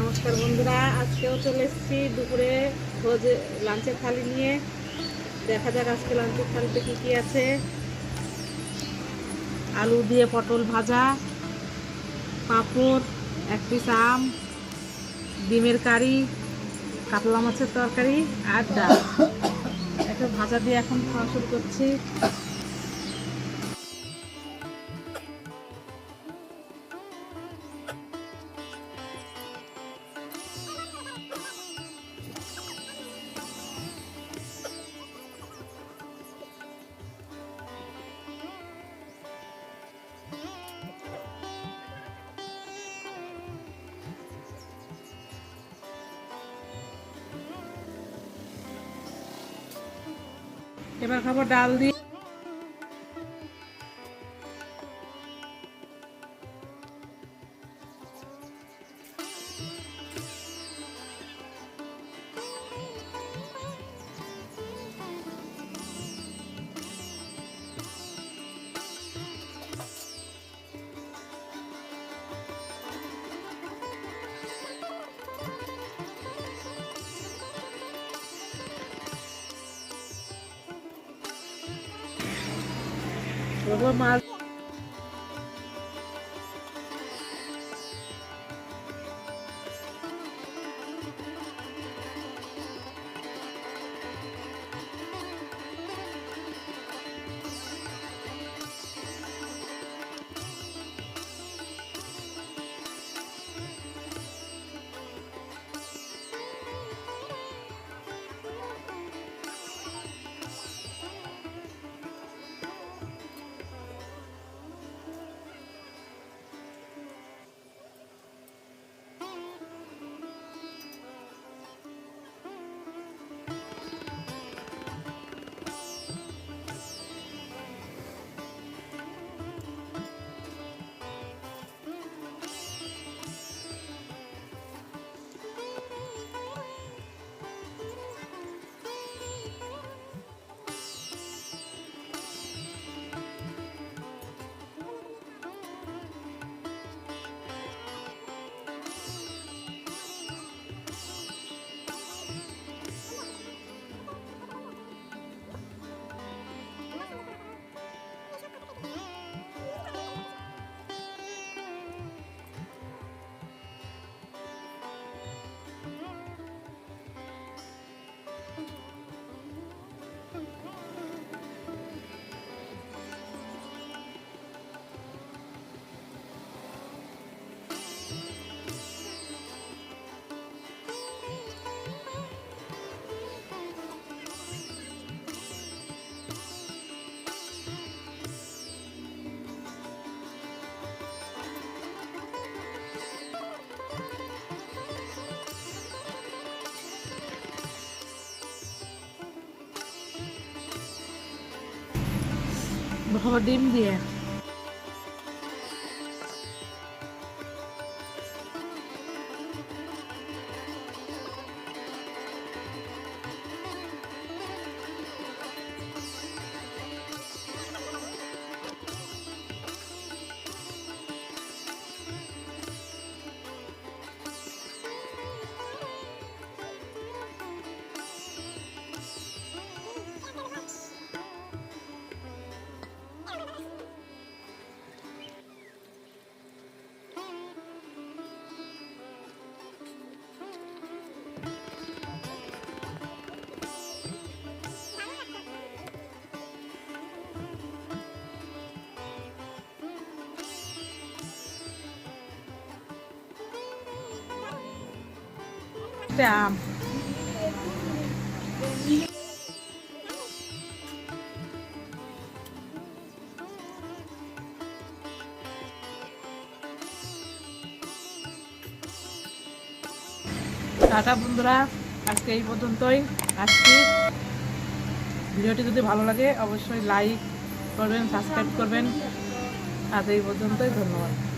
নমস্কার বন্ধুরা, আজকেও চলে এসেছি দুপুরে ভোজ, লাঞ্চের থালি নিয়ে। দেখা যাক আজকে লাঞ্চের থালিতে কী কী আছে। আলু দিয়ে পটল ভাজা, পাঁপড়, এক পিস আম, ডিমের কারি, কাতলা মাছের তরকারি আর ডাল। একটা ভাজা দিয়ে এখন খাওয়া শুরু করছি। এবার খাব ডাল দিয়ে। খাব মাছ খাব ডিম দিয়ে। একটা আম টাটা বন্ধুরা, আজকে এই পর্যন্তই। আজকে ভিডিওটি যদি ভালো লাগে, অবশ্যই লাইক করবেন সাবস্ক্রাইব করবেন। আজ এই পর্যন্তই, ধন্যবাদ।